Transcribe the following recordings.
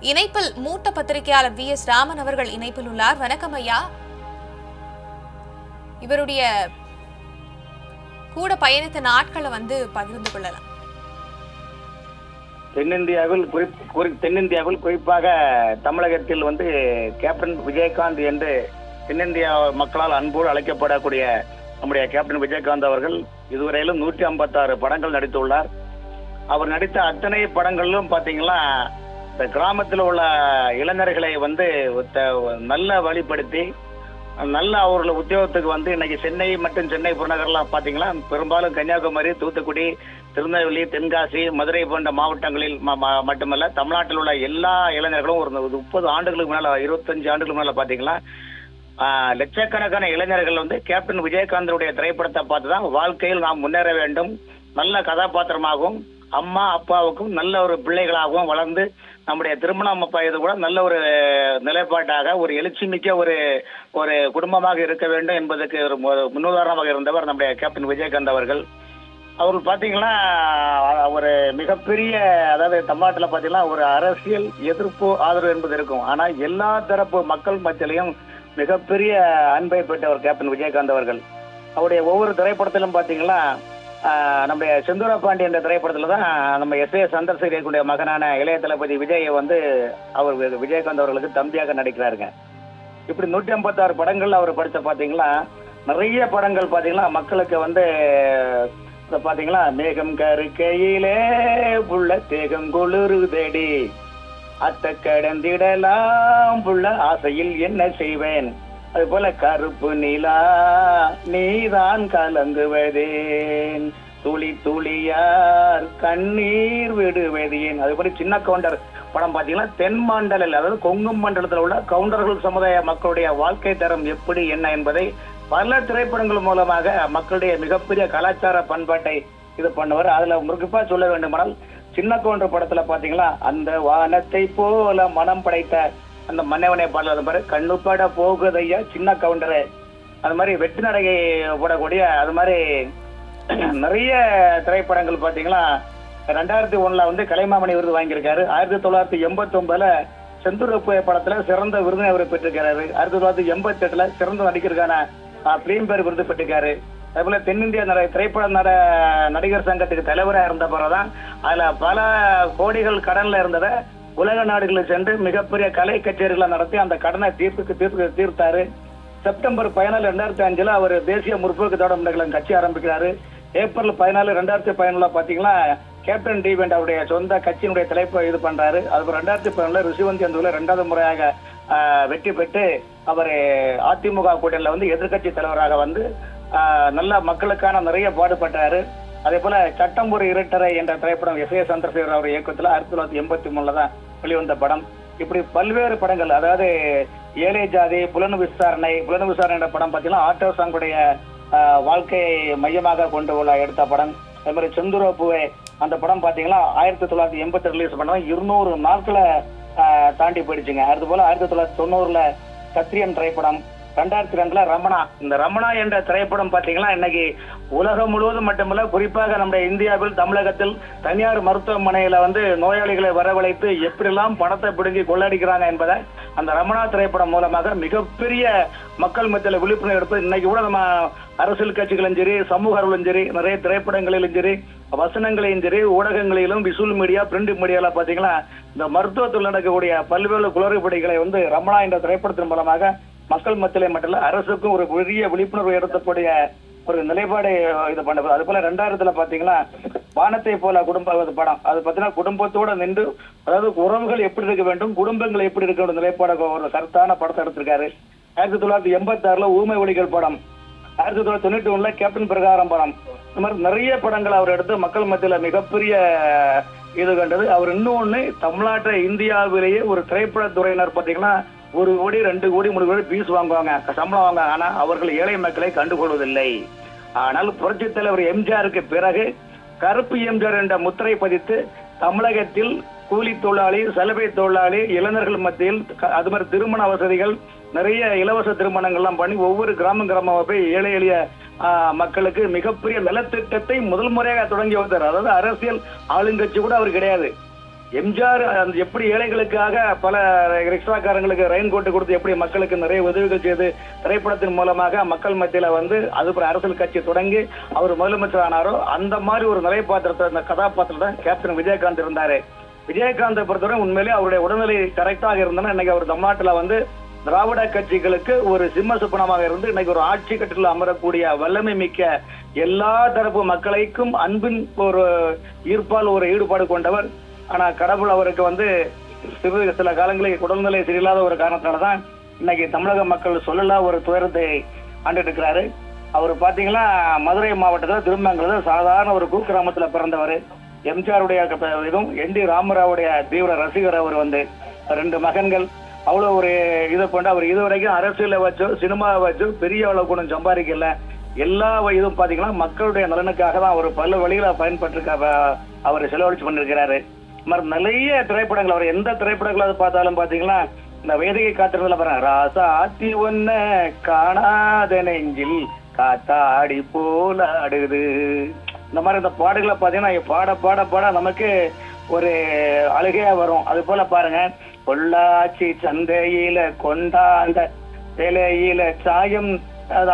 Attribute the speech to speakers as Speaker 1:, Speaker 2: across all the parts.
Speaker 1: இணைப்பில் மூத்த பத்திரிகையாளர் வி எஸ் ராமன் அவர்கள் இணைப்பில் உள்ளார். வணக்கம் ஐயா. இவருடைய கூட பயணித்த நாட்களை வந்து பகிர்ந்து கொள்ளலாம்.
Speaker 2: தென்னிந்தியாவில் குறி தென்னிந்தியாவில் குறிப்பாக தமிழகத்தில் வந்து கேப்டன் விஜயகாந்த் என்று தென்னிந்தியா மக்களால் அன்போடு அழைக்கப்படக்கூடிய நம்முடைய கேப்டன் விஜயகாந்த் அவர்கள் இதுவரையிலும் நூற்றி ஐம்பத்தாறு படங்கள் நடித்துள்ளார். அவர் நடித்த அத்தனை படங்களிலும் பார்த்தீங்கன்னா இந்த கிராமத்தில் உள்ள இளைஞர்களை வந்து த- நல்ல வழிப்படுத்தி நல்ல அவர்கள உத்தியோகத்துக்கு வந்து இன்னைக்கு சென்னை மற்றும் சென்னை புறநகர்லாம் பார்த்தீங்கன்னா பெரும்பாலும் கன்னியாகுமரி தூத்துக்குடி திருநெல்வேலி தென்காசி மதுரை போன்ற மாவட்டங்களில் ம- ம- மட்டுமல்ல தமிழ்நாட்டில் உள்ள எல்லா இளைஞர்களும் ஒரு முப்பது ஆண்டுகளுக்கு மேலே இருபத்தஞ்சு ஆண்டுகளுக்கு மேலே பார்த்தீங்கன்னா லட்சக்கணக்கான இளைஞர்கள் வந்து கேப்டன் விஜயகாந்தனுடைய திரைப்படத்தை பார்த்து தான் வாழ்க்கையில் நாம் முன்னேற வேண்டும். நல்ல கதாபாத்திரமாகவும் அம்மா அப்பாவுக்கும் நல்ல ஒரு பிள்ளைகளாகவும் வளர்ந்து நம்முடைய திருமணம் அப்பா இது கூட நல்ல ஒரு நிலைப்பாட்டாக ஒரு எழுச்சி மிக்க ஒரு ஒரு குடும்பமாக இருக்க வேண்டும் என்பதற்கு ஒரு முன்னுதாரணமாக இருந்தவர் நம்முடைய கேப்டன் விஜயகாந்த் அவர்கள். அவர்கள் பார்த்தீங்கன்னா ஒரு மிகப்பெரிய அதாவது தமிழ்நாட்டில் பார்த்தீங்கன்னா ஒரு அரசியல் எதிர்ப்பு ஆதரவு என்பது இருக்கும். ஆனால் எல்லா தரப்பு மக்கள் மத்தியிலையும் மிகப்பெரிய அன்பை பெற்றவர் கேப்டன் விஜயகாந்த் அவர்கள். அவருடைய ஒவ்வொரு திரைப்படத்திலும் பார்த்தீங்கன்னா நம்முடைய செந்தூர பாண்டி என்ற திரைப்படத்தில் தான் நம்ம எஸ் ஏ சந்திரசேகரனுடைய மகனான இளைய தளபதி விஜயை வந்து அவர் விஜயகாந்த் அவர்களுக்கு தம்பியாக நடிக்கிறாருங்க. இப்படி நூற்றி ஐம்பத்தாறு படங்கள் அவர் படித்த பார்த்தீங்கன்னா நிறைய படங்கள் பார்த்தீங்கன்னா மக்களுக்கு வந்து இந்த பார்த்தீங்களா மேகம் கருக்கையிலே புள்ள தேகம் குளிருதடி அத்த கடந்திடலாம் புள்ள ஆசையில் என்ன செய்வேன்? அது போல கருப்பு நிலா நீதான் கலங்குவதேன். துளி துளியார் கண்ணீர் விடுவதேன். அது போல சின்ன கவுண்டர். படம் பார்த்தீங்கன்னா தென் மண்டலில் அதாவது கொங்கு மண்டலத்தில் உள்ள கவுண்டர்கள் சமுதாய மக்களுடைய வாழ்க்கை தரம் எப்படி என்ன என்பதை பல திரைப்படங்கள் மூலமாக மக்களுடைய மிகப்பெரிய கலாச்சார பண்பாட்டை இது பண்ணுவார். அதுல முறுக்குப்பா சொல்ல வேண்டுமானால் சின்ன கவுண்டர் படத்துல பாத்தீங்களா அந்த வானத்தை போல மனம் படைத்த அந்த மன்னவனை பாடல் அது மாதிரி கண்ணுப்பட போகுதையா சின்ன கவுண்டரு. அது மாதிரி வெட்டு நடைகை போடக்கூடிய அது மாதிரி நிறைய திரைப்படங்கள் பார்த்தீங்கன்னா ரெண்டாயிரத்தி ஒன்றில் வந்து கலைமாமணி விருது வாங்கியிருக்காரு. ஆயிரத்தி தொள்ளாயிரத்தி எண்பத்தி ஒன்பதுல செந்தூரப்பு படத்தில் சிறந்த விருதினை அவர் பெற்றிருக்காரு ஆயிரத்தி தொள்ளாயிரத்தி எண்பத்தி எட்டில் சிறந்த நடிகருக்கான பிலிம்பேர் விருது பெற்றிருக்காரு. அதே தென்னிந்திய நட- திரைப்பட நட நடிகர் சங்கத்துக்கு தலைவராக இருந்த பிறகுதான் அதில் பல கோடிகள் கடனில் இருந்ததை உலக நாடுகளுக்கு சென்று மிகப்பெரிய கலை கச்சேரிகளை நடத்தி அந்த கடனை தீர்ப்புக்கு தீர்ப்பு தீர்த்தாரு. செப்டம்பர் பதினாலு ரெண்டாயிரத்தி அஞ்சுல அவர் தேசிய முற்போக்கு தோடமிடங்களின் கட்சி ஆரம்பிக்கிறாரு. ஏப்ரல் பதினாலு ரெண்டாயிரத்தி பதினொன்றுல பாத்தீங்கன்னா கேப்டன் டிவெண்ட் அவருடைய சொந்த கட்சியினுடைய தலைப்பை இது பண்றாரு. அதுக்கு ரெண்டாயிரத்தி பதினொன்றுல ரிஷிவந்த் சந்துல ரெண்டாவது முறையாக வெற்றி பெற்று அவர் அதிமுக கூட்டணியில் வந்து எதிர்க்கட்சி தலைவராக வந்து நல்ல மக்களுக்கான நிறைய பாடுபட்டாரு. அதே போல சட்டம் ஒரு இருட்டரை என்ற திரைப்படம் எஸ் ஏ சந்திரசேகர் அவர் இயக்கத்தில் ஆயிரத்தி தொள்ளாயிரத்தி எண்பத்தி மூணுல தான் வெளிவந்த படம். இப்படி பல்வேறு படங்கள் அதாவது ஏழை ஜாதி புலன் விசாரணை புலன் விசாரணை என்ற படம் பார்த்தீங்கன்னா ஆட்டோ சாங்குடைய வாழ்க்கையை மையமாக கொண்டு உள்ள எடுத்த படம். அதே மாதிரி செந்துருவ அந்த படம் பார்த்தீங்கன்னா ஆயிரத்தி தொள்ளாயிரத்தி எண்பத்தி ரிலீஸ் பண்ண இருநூறு நாட்களை தாண்டி போயிடுச்சுங்க. அது போல ஆயிரத்தி தொள்ளாயிரத்தி தொண்ணூறுல சத்திரியன் திரைப்படம் ரெண்டாயிரத்தி ரெண்டுல ரமணா. இந்த ரமணா என்ற திரைப்படம் பாத்தீங்கன்னா இன்னைக்கு உலகம் முழுவதும் மட்டுமல்ல குறிப்பாக நம்முடைய இந்தியாவில் தமிழகத்தில் தனியார் மருத்துவமனையில வந்து நோயாளிகளை வரவழைத்து எப்படிலாம் பணத்தை பிடுங்கி கொள்ளடிக்கிறாங்க என்பதை அந்த ரமணா திரைப்படம் மூலமாக மிகப்பெரிய மக்கள் மத்தியில் விழிப்புணர்வு எடுத்து இன்னைக்கு கூட நம்ம அரசியல் கட்சிகளும் சரி சமூக அறிவிலும் சரி நிறைய திரைப்படங்களிலும் சரி வசனங்களையும் சரி ஊடகங்களிலும் விசுவல் மீடியா பிரிண்ட் மீடியால பாத்தீங்கன்னா இந்த மருத்துவத்தில் நடக்கக்கூடிய பல்வேறு குளறுபடிகளை வந்து ரமணா என்ற திரைப்படத்தின் மூலமாக மக்கள் மத்தியிலே மட்டும் இல்ல அரசுக்கும் ஒரு பெரிய விழிப்புணர்வு ஏற்படக்கூடிய ஒரு நிலைப்பாடு இது பண்ணது அது போல ரெண்டாயிரத்துல பாத்தீங்கன்னா வானத்தை போல குடும்ப படம் அது பாத்தீங்கன்னா குடும்பத்தோட நின்று அதாவது உறவுகள் எப்படி இருக்க வேண்டும் குடும்பங்கள் எப்படி இருக்க வேண்டும் நிலைப்பாடு ஒரு கருத்தான படத்தை எடுத்திருக்காரு. ஆயிரத்தி தொள்ளாயிரத்தி எண்பத்தி ஆறுல ஊமை ஒளிகள் படம் ஆயிரத்தி தொள்ளாயிரத்தி தொண்ணூத்தி ஒண்ணுல கேப்டன் பிரகாரம் படம். இந்த மாதிரி நிறைய படங்கள் அவர் எடுத்து மக்கள் மத்தியில மிகப்பெரிய இது கண்டது. அவர் இன்னொன்னு தமிழ்நாட்டை இந்தியாவிலேயே ஒரு திரைப்பட துறையினர் பாத்தீங்கன்னா ஒரு கோடி ரெண்டு கோடி மூணு கோடி பீஸ் வாங்குவாங்க. சம்பளம் வாங்குவாங்க ஆனா அவர்கள் ஏழை மக்களை கண்டுகொள்வதில்லை. ஆனால் புரட்சித் தலைவர் எம்ஜிஆருக்கு பிறகு கருப்பு எம்ஜிஆர் என்ற முத்திரை பதித்து தமிழகத்தில் கூலி தொழிலாளி சலவை தொழிலாளி இளைஞர்கள் மத்தியில் அது மாதிரி திருமண வசதிகள் நிறைய இலவச திருமணங்கள்லாம் பண்ணி ஒவ்வொரு கிராமம் கிராமமாக போய் ஏழை எளிய மக்களுக்கு மிகப்பெரிய நலத்திட்டத்தை முதல் முறையாக தொடங்கி வந்தார் அதாவது அரசியல் ஆளுங்கட்சி கூட அவர் கிடையாது. எம்ஜிஆர் அந்த எப்படி ஏழைகளுக்காக பல ரிக்ஷாக்காரங்களுக்கு ரெயின் கோட்டு கொடுத்து எப்படி மக்களுக்கு நிறைய உதவிகள் செய்து திரைப்படத்தின் மூலமாக மக்கள் மத்தியில வந்து அதுபோல் அரசியல் கட்சி தொடங்கி அவர் முதலமைச்சர் ஆனாரோ அந்த மாதிரி ஒரு நிலைப்பாத்திரத்தை அந்த கதாபாத்திரத்தை கேப்டன் விஜயகாந்த் இருந்தாரு. விஜயகாந்தை பொறுத்தவரை உண்மையிலே அவருடைய உடல்நிலை கரெக்டாக இருந்தனா இன்னைக்கு அவர் தமிழ்நாட்டில் வந்து திராவிட கட்சிகளுக்கு ஒரு சிம்ம சுப்பனமாக இருந்து இன்னைக்கு ஒரு ஆட்சி கட்டில் அமரக்கூடிய வல்லமை மிக்க எல்லா தரப்பு மக்களுக்கும் அன்பின் ஒரு ஈர்ப்பால் ஒரு ஈடுபாடு கொண்டவர் ஆனா கடவுள் அவருக்கு வந்து சிறு சில காலங்களில் உடல்நிலை சரியில்லாத ஒரு காரணத்தினால தான் இன்னைக்கு தமிழக மக்கள் சொல்லலாம் ஒரு துயரத்தை ஆண்டுட்டு இருக்கிறாரு அவர் பாத்தீங்கன்னா மதுரை மாவட்டத்தில் திருமங்கலத்தில் சாதாரண ஒரு குக்கிராமத்தில் பிறந்தவர். எம்ஜிஆருடைய இதுவும் என் டி ராமராவுடைய தீவிர ரசிகர் அவர் வந்து ரெண்டு மகன்கள். அவ்வளோ ஒரு இதை கொண்டு அவர் இதுவரைக்கும் அரசியலை வச்சோ சினிமாவை வச்சோ பெரிய அளவுக்கு ஒன்றும் சம்பாதிக்கல. எல்லா இதுவும் பார்த்தீங்கன்னா மக்களுடைய நலனுக்காக தான் அவர் பல வழிகளை பயன்பட்டு அவர் செலவழிச்சு பண்ணிருக்கிறாரு. மாதிரி நிறைய திரைப்படங்கள் அவர் எந்த திரைப்படங்களாவது பார்த்தாலும் பாத்தீங்கன்னா இந்த வேதிகை காத்துறதுல பாருங்க. ராசா ஆத்தி ஒன்ன காணாத நெஞ்சில் காத்தாடி போல ஆடுது. இந்த மாதிரி இந்த பாடல்களை பார்த்தீங்கன்னா பாட பாட பாட நமக்கு ஒரு அழுகையா வரும். அது போல பாருங்க. பொள்ளாச்சி சந்தையில கொண்டாந்த வேலையில சாயம்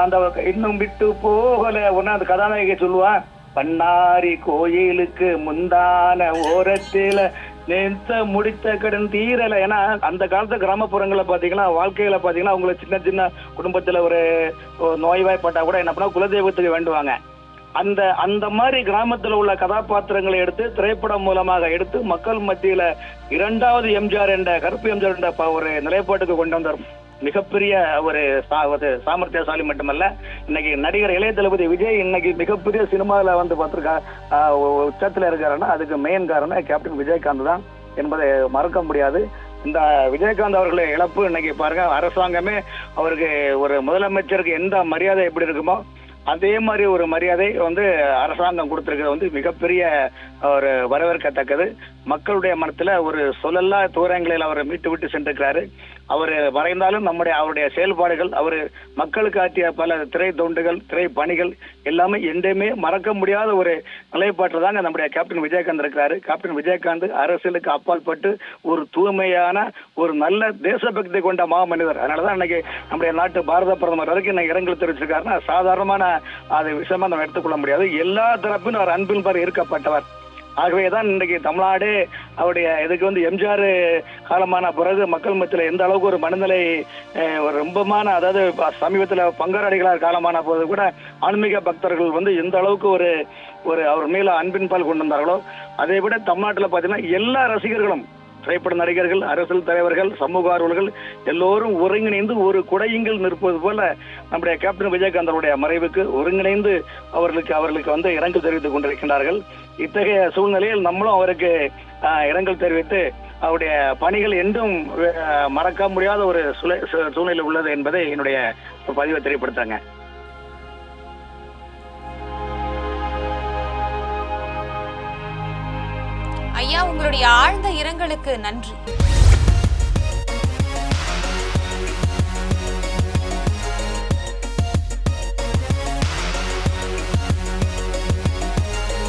Speaker 2: அந்த இன்னும் விட்டு போகல. ஒன்னு அந்த கதாநாயகி சொல்லுவான் பண்ணாரி கோயிலுக்கு முந்தான ஓரத்தில நேத்த முடித்த கடன் தீரலை. ஏன்னா அந்த காலத்து கிராமப்புறங்களில் பார்த்தீங்கன்னா வாழ்க்கையில பார்த்தீங்கன்னா அவங்களை சின்ன சின்ன குடும்பத்தில் ஒரு நோய்வாய்ப்பட்டா கூட என்ன பண்ணா குலதெய்வத்துக்கு வேண்டுவாங்க. அந்த அந்த மாதிரி கிராமத்தில் உள்ள கதாபாத்திரங்களை எடுத்து திரைப்படம் மூலமாக எடுத்து மக்கள் மத்தியில இரண்டாவது எம்ஜிஆர் என்ற கருப்பு எம்ஜிஆர் என்ற ப- ஒரு நிலைப்பாட்டுக்கு கொண்டு வந்தார். மிகப்பெரிய ஒரு சா- சாமர்த்தியசாலி மட்டுமல்ல இன்னைக்கு நடிகர் இளைய தளபதி விஜய் இன்னைக்கு மிகப்பெரிய சினிமாவில் வந்து பார்த்துருக்கா உச்சத்தில் இருக்காருன்னா அதுக்கு மெயின் காரணம் கேப்டன் விஜயகாந்த் தான் என்பதை மறக்க முடியாது. இந்த விஜயகாந்த் அவர்களை இழப்பு இன்னைக்கு பாருங்க அரசாங்கமே அவருக்கு ஒரு முதலமைச்சருக்கு எந்த மரியாதை எப்படி இருக்குமோ அதே மாதிரி ஒரு மரியாதை வந்து அரசாங்கம் கொடுத்துருக்கிறது வந்து மிகப்பெரிய ஒரு வரவேற்கத்தக்கது. மக்களுடைய மனத்துல ஒரு சொல்லல்லா தூரங்களில் அவர் மீட்டு விட்டு சென்றிருக்கிறாரு. அவர் வரைந்தாலும் நம்முடைய அவருடைய செயல்பாடுகள் அவர் மக்களுக்கு ஆற்றிய பல திரை தொண்டுகள் திரை பணிகள் எல்லாமே எந்தையுமே மறக்க முடியாத ஒரு நிலைப்பாட்டில் தாங்க நம்முடைய கேப்டன் விஜயகாந்த் இருக்கிறாரு. கேப்டன் விஜயகாந்த் அரசியலுக்கு அப்பால் பட்டு ஒரு தூய்மையான ஒரு நல்ல தேசபக்தி கொண்ட மாமனிதர். அதனாலதான் இன்னைக்கு நம்முடைய நாட்டு பாரத பிரதமர் வரைக்கும் இன்னைக்கு இரங்கல் தெரிவிச்சிருக்காருன்னா சாதாரணமான அது விஷயமா நம்ம எடுத்துக்கொள்ள முடியாது. எல்லா தரப்பிலும் அவர் அன்பின் பார் இருக்கப்பட்டவர் ஆகவே தான் இன்றைக்கு தமிழ்நாடு அவருடைய இதுக்கு வந்து எம்ஜிஆர் காலமான பிறகு மக்கள் மத்தியில் எந்த அளவுக்கு ஒரு மனநிலை ஒரு ரொம்பமான அதாவது சமீபத்தில் பங்காரடிகளார் காலமான போது கூட ஆன்மீக பக்தர்கள் வந்து எந்த அளவுக்கு ஒரு ஒரு அவர் மேல அன்பின் பால் கொண்டு வந்தார்களோ அதை விட தமிழ்நாட்டில் பார்த்தீங்கன்னா எல்லா ரசிகர்களும் திரைப்பட நடிகர்கள் அரசியல் தலைவர்கள் சமூக ஆர்வலர்கள் எல்லோரும் ஒருங்கிணைந்து ஒரு குடையுங்கள் நிற்பது போல நம்முடைய கேப்டன் விஜயகாந்தருடைய மறைவுக்கு ஒருங்கிணைந்து அவர்களுக்கு அவர்களுக்கு வந்து இரங்கல் தெரிவித்துக் கொண்டிருக்கின்றார்கள். இத்தகைய சூழ்நிலையில் நம்மளும் அவருக்கு இரங்கல் தெரிவித்து அவருடைய பணிகள் என்றும் மறக்க முடியாத ஒரு சூழ்நிலை உள்ளது என்பதை என்னுடைய பதிவை தெரியப்படுத்தாங்க.
Speaker 1: ஐயா உங்களுடைய ஆழ்ந்த இரங்கலுக்கு நன்றி.